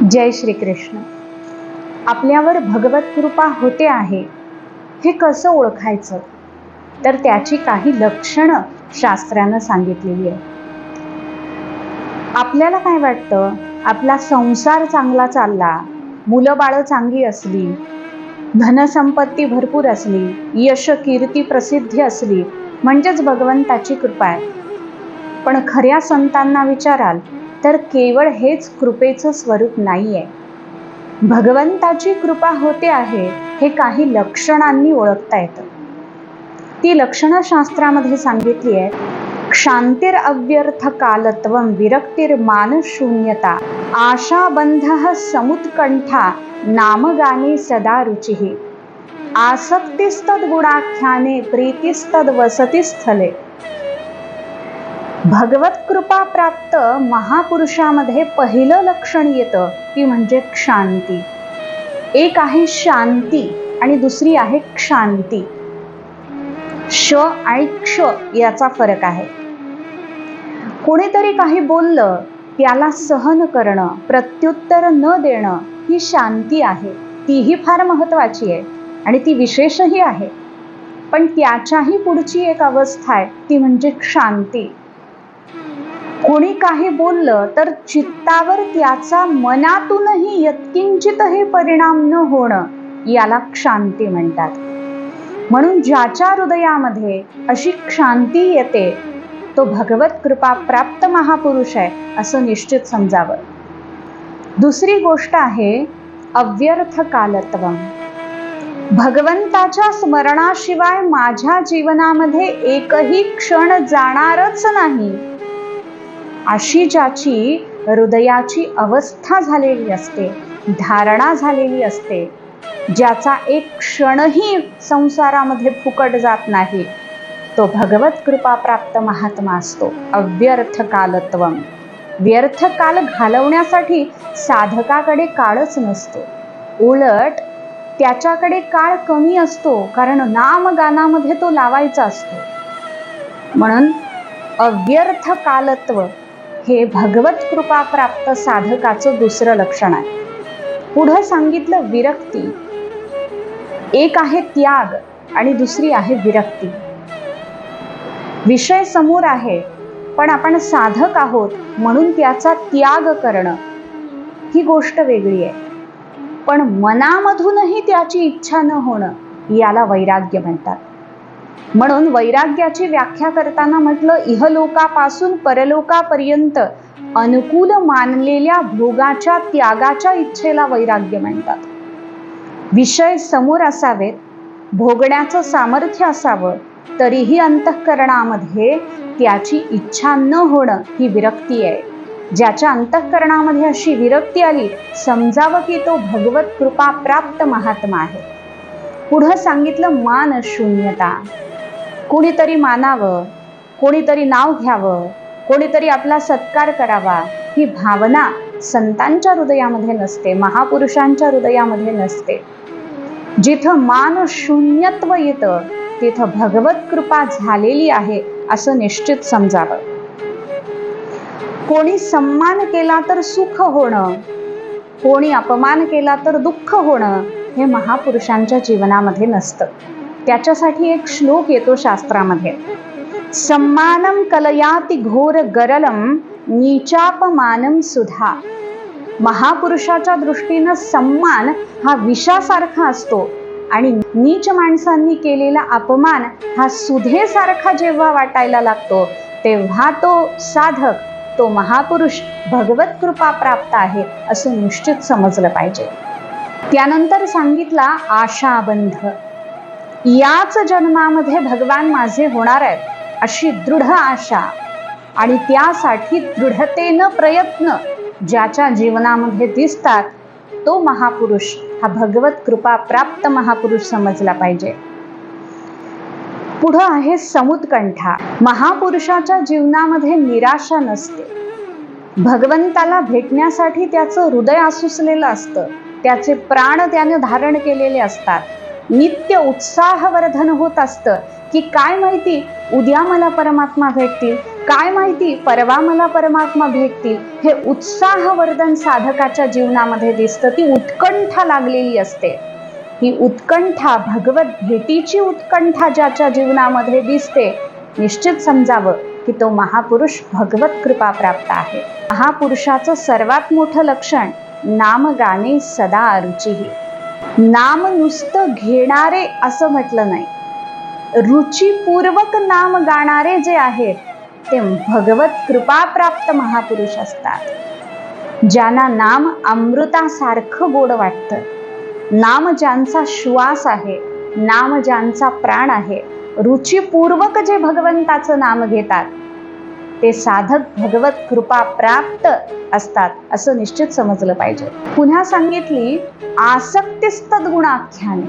जय श्रीकृष्ण. आपल्यावर भगवत कृपा होते आहे हे कसं ओळखायचं? तर त्याची काही लक्षणं शास्त्रानं सांगितलेली आहे आपल्याला काय वाटतं? आपला संसार चांगला चालला मुलं बाळं चांगली असली धनसंपत्ती भरपूर असली यश कीर्ती प्रसिद्धी असली म्हणजेच भगवंताची कृपा आहे. पण खऱ्या संतांना विचाराल तर केवळ हेच कृपेचं स्वरूप नाही आहे भगवंताची कृपा होते आहे हे काही लक्षणांनी ओळखता येतं. ती लक्षणं शास्त्रामध्ये सांगितली आहे क्षांतीर अव्यर्थ कालत्व विरक्तीर मानशून्यता आशाबंध समुत्कंठा नामगाने सदा रुची आसक्तिस्तद गुणाख्याने प्रीतिस्तद वसती स्थले भगवत कृपा प्राप्त महापुरुषामध्ये पहिलं लक्षण येतं ती म्हणजे क्षांती एक आहे शांती आणि दुसरी आहे क्षांती. श आणि क्ष याचा फरक आहे. कोणीतरी काही बोललं त्याला सहन करणं प्रत्युत्तर न देणं ही शांती आहे. तीही फार महत्वाची आहे आणि ती विशेषही आहे. पण त्याच्याही पुढची एक अवस्था आहे ती म्हणजे शांती कोणी काही बोललं तर चित्तावर त्याचा मनातूनही यत्किंचितही परिणाम न होणं याला क्षांती म्हणतात. म्हणून ज्याच्या हृदयामध्ये अशी क्षांती येते तो भगवत कृपा प्राप्त महापुरुष आहे असं निश्चित समजावं. दुसरी गोष्ट आहे अव्यर्थ कालत्व. भगवंताच्या स्मरणाशिवाय माझ्या जीवनामध्ये एकही क्षण जाणारच नाही. अशी ज्याची हृदयाची अवस्था झालेली असते धारणा झालेली असते ज्याचा एक क्षणही संसारामध्ये फुकट जात नाही तो भगवत कृपा प्राप्त महात्मा असतो अव्यर्थ कालत्व. व्यर्थ काल घालवण्यासाठी साधकाकडे काळच नसतो. उलट त्याच्याकडे काळ कमी असतो कारण नामगानामध्ये तो लावायचा असतो. म्हणून अव्यर्थ कालत्व हे भगवत कृपा प्राप्त साधकाचं दुसरं लक्षण आहे. पुढं सांगितलं विरक्ती. एक आहे त्याग आणि दुसरी आहे विरक्ती. विषय समोर आहे पण आपण साधक आहोत म्हणून त्याचा त्याग करणं. ही गोष्ट वेगळी आहे. पण मनामधूनही त्याची इच्छा न होणं याला वैराग्य म्हणतात. म्हणून वैराग्याची व्याख्या करताना म्हटलं इहलोकापासून परलोकापर्यंत अनुकूल मानलेल्या भोगाच्या त्यागाच्या इच्छेला वैराग्य म्हणतात. विषय समोर असावेत भोगण्याचं सामर्थ्य असावं तरीही अंतःकरणामध्ये त्याची इच्छा न होणं ही विरक्ती आहे. ज्याच्या अंतःकरणामध्ये अशी विरक्ती आली समजावं की तो भगवत कृपा प्राप्त महात्मा आहे. पुढं सांगितलं मान शून्यता. कोणीतरी मानावं कोणीतरी नाव घ्यावं कोणीतरी आपला सत्कार करावा ही भावना संतांच्या हृदयामध्ये नसते महापुरुषांच्या हृदयामध्ये नसते. जिथं मान शून्यत्व येतं तिथं भगवत कृपा झालेली आहे असं निश्चित समजावं. कोणी सम्मान केला तर सुख होणं कोणी अपमान केला तर दुःख होणं हे महापुरुषांच्या जीवनामध्ये नसतं. त्याच्यासाठी एक श्लोक येतो शास्त्रामध्ये. सम्मानम कलयाति घोर गरलम नीचापमानम सुधा. महापुरुषाच्या दृष्टीनं सम्मान हा विषासारखा असतो आणि नीच माणसांनी केलेला अपमान हा सुधेसारखा जेव्हा वाटायला लागतो तेव्हा तो साधक तो महापुरुष भगवत कृपा प्राप्त आहे असं निश्चित समजलं पाहिजे. त्यानंतर सांगितला आशाबंध. याच जन्मामध्ये भगवान माझे होणार आहेत अशी दृढ आशा. आणि त्यासाठी दृढतेनं प्रयत्न ज्याच्या जीवनामध्ये दिसतात तो महापुरुष हा भगवत कृपा प्राप्त महापुरुष समजला पाहिजे. पुढं आहे समुत्कंठा. महापुरुषाच्या जीवनामध्ये निराशा नसते. भगवंताला भेटण्यासाठी त्याचं हृदय आसुसलेलं असतं. त्याचे प्राण त्याने धारण केलेले असतात. नित्य उत्साहवर्धन होत असतं. की काय माहिती? उद्या मला परमात्मा भेटतील. काय माहिती? परवा मला परमात्मा भेटतील. हे उत्साहवर्धन साधकाच्या जीवनामध्ये दिसतं. ती उत्कंठा लागलेली असते. ही उत्कंठा भगवत भेटीची उत्कंठा ज्याच्या जीवनामध्ये दिसते निश्चित समजावं की तो महापुरुष भगवत कृपा प्राप्त आहे. महापुरुषाचं सर्वात मोठं लक्षण नाम गाणे सदा रुचिही नाम नुसतं घेणारे असं म्हटलं नाही. रुचीपूर्वक नाम गाणारे जे आहेत ते भगवत कृपा प्राप्त महापुरुष असतात. ज्यांना नाम अमृतासारखं गोड वाटतं. नाम ज्यांचा श्वास आहे नाम ज्यांचा प्राण आहे रुचीपूर्वक जे भगवंताचं नाम घेतात ते साधक भगवत कृपा प्राप्त असतात असं निश्चित समजलं पाहिजे. पुन्हा सांगितली आसक्तीस्तद गुणाख्याने.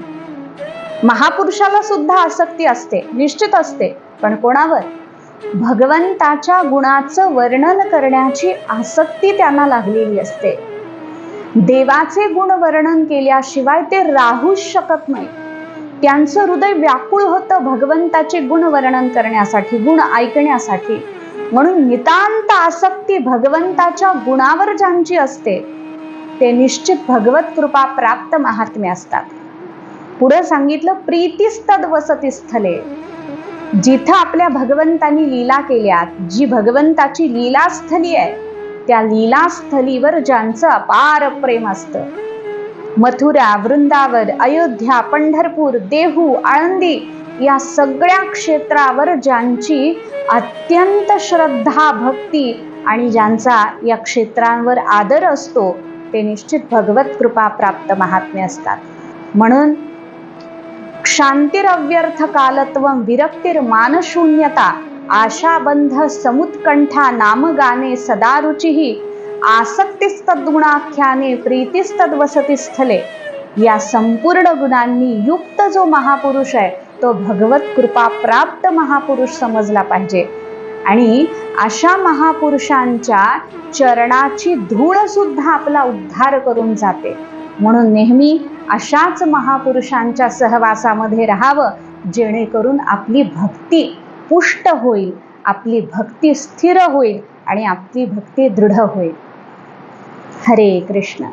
महापुरुषाला सुद्धा आसक्ती असते निश्चित असते पण कोणावर? भगवंताच्या गुणाचं वर्णन करण्याची आसक्ती त्यांना लागलेली असते. देवाचे गुण वर्णन केल्याशिवाय ते राहूच शकत नाही. त्यांचं हृदय व्याकुळ होतं भगवंताचे गुण वर्णन करण्यासाठी गुण ऐकण्यासाठी. म्हणून नितांत आसक्ती भगवंताच्या गुणावर ज्यांची असते ते निश्चित भगवत कृपा प्राप्त महात्मे असतात. पुढे सांगितलं प्रीतीस्तद वसती स्थले. जिथं आपल्या भगवंतांनी लीला केल्यात जी भगवंताची लीलास्थली आहे त्या लीलास्थलीवर ज्यांचं अपार प्रेम असतं. मथुरा वृंदावन अयोध्या पंढरपूर देहू आळंदी या सगळ्या क्षेत्रावर ज्यांची अत्यंत श्रद्धा भक्ती आणि ज्यांचा या क्षेत्रांवर आदर असतो ते निश्चित भगवत कृपा प्राप्त महात्म्य असतात. म्हणून क्षांतिरव्यर्थ कालत्व विरक्तिर मानशून्यता आशाबंध समुत्कंठा नामगाने सदारुचीही आसक्तिस्तद्गुणाख्याने प्रीतिस्तद वसतीस्थले या संपूर्ण गुणांनी युक्त जो महापुरुष आहे तो भगवत कृपा प्राप्त महापुरुष समजला पाहिजे. आणि अशा महापुरुषांच्या चरणाची धूळ सुद्धा आपला उद्धार करून जाते. म्हणून नेहमी अशाच महापुरुषांच्या सहवासामध्ये राहावं जेणेकरून आपली भक्ती पुष्ट होईल आपली भक्ती स्थिर होईल आणि आपली भक्ती दृढ होईल. हरे कृष्ण.